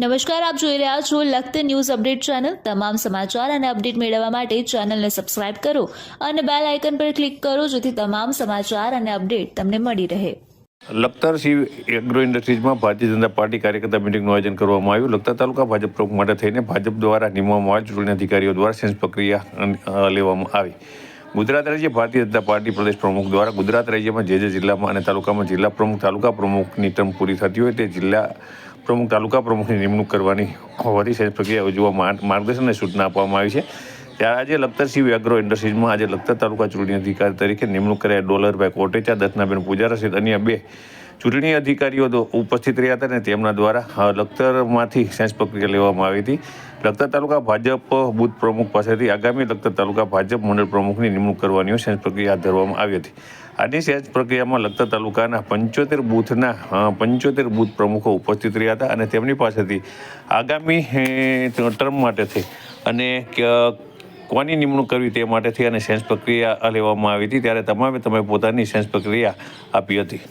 નમસ્કાર, આપ જોઈ રહ્યા છો લખત ન્યૂઝ અપડેટ ચેનલ. તમામ સમાચાર અને અપડેટ મેળવવા માટે ચેનલને સબસ્ક્રાઇબ કરો અને બેલ આઇકન પર ક્લિક કરો જેથી તમામ સમાચાર અને અપડેટ તમને મળી રહે. લખતર શિવ એગ્રો ઇન્ડસ્ટ્રીઝમાં ભારતીય જનતા પાર્ટી કાર્યકર્તા મિટિંગનું આયોજન કરવામાં આવ્યું. લખતર તાલુકા ભાજપ પ્રમુખ માટે થઈને ભાજપ દ્વારા નિમવામાં આવેલ ચૂંટણી અધિકારીઓ દ્વારા સેન્સ પ્રક્રિયા લેવામાં આવી. ગુજરાત રાજ્ય ભારતીય જનતા પાર્ટી પ્રદેશ પ્રમુખ દ્વારા ગુજરાત રાજ્યમાં જે જે જિલ્લામાં અને તાલુકામાં જિલ્લા પ્રમુખ, તાલુકા પ્રમુખની ટર્મ પૂરી થતી હોય તે જિલ્લા પ્રમુખ, તાલુકા પ્રમુખની નિમણૂક કરવાની હોવાથી સેન્સ પ્રક્રિયા યોજવા માર્ગ- માર્ગદર્શન અને સૂચના આપવામાં આવી છે. ત્યારે આજે લખતર શિવ એગ્રો ઇન્ડસ્ટ્રીઝમાં આજે લખતર તાલુકા ચૂંટણી અધિકારી તરીકે નિમણૂક કર્યા ડોલરભાઈ કોટેચા દત્તનાબેન પૂજારા સહિત અન્ય બે ચૂંટણી અધિકારીઓ ઉપસ્થિત રહ્યા હતા અને તેમના દ્વારા લખતરમાંથી સેન્સ પ્રક્રિયા લેવામાં આવી હતી. લખતર તાલુકા ભાજપ બુથ પ્રમુખ પાસેથી આગામી લખતર તાલુકા ભાજપ મંડળ પ્રમુખની નિમણૂક કરવાની સેન્સ પ્રક્રિયા હાથ ધરવામાં આવી હતી. આજની સેન્સ પ્રક્રિયામાં લખતર તાલુકાના પંચોતેર બૂથના પંચોતેર બૂથ પ્રમુખો ઉપસ્થિત રહ્યા હતા અને તેમની પાસેથી આગામી ટર્મ માટેથી અને કોની નિમણૂક કરવી તે માટેથી અને સેન્સ પ્રક્રિયા લેવામાં આવી હતી. ત્યારે તમામે તમે પોતાની સેન્સ પ્રક્રિયા આપી હતી.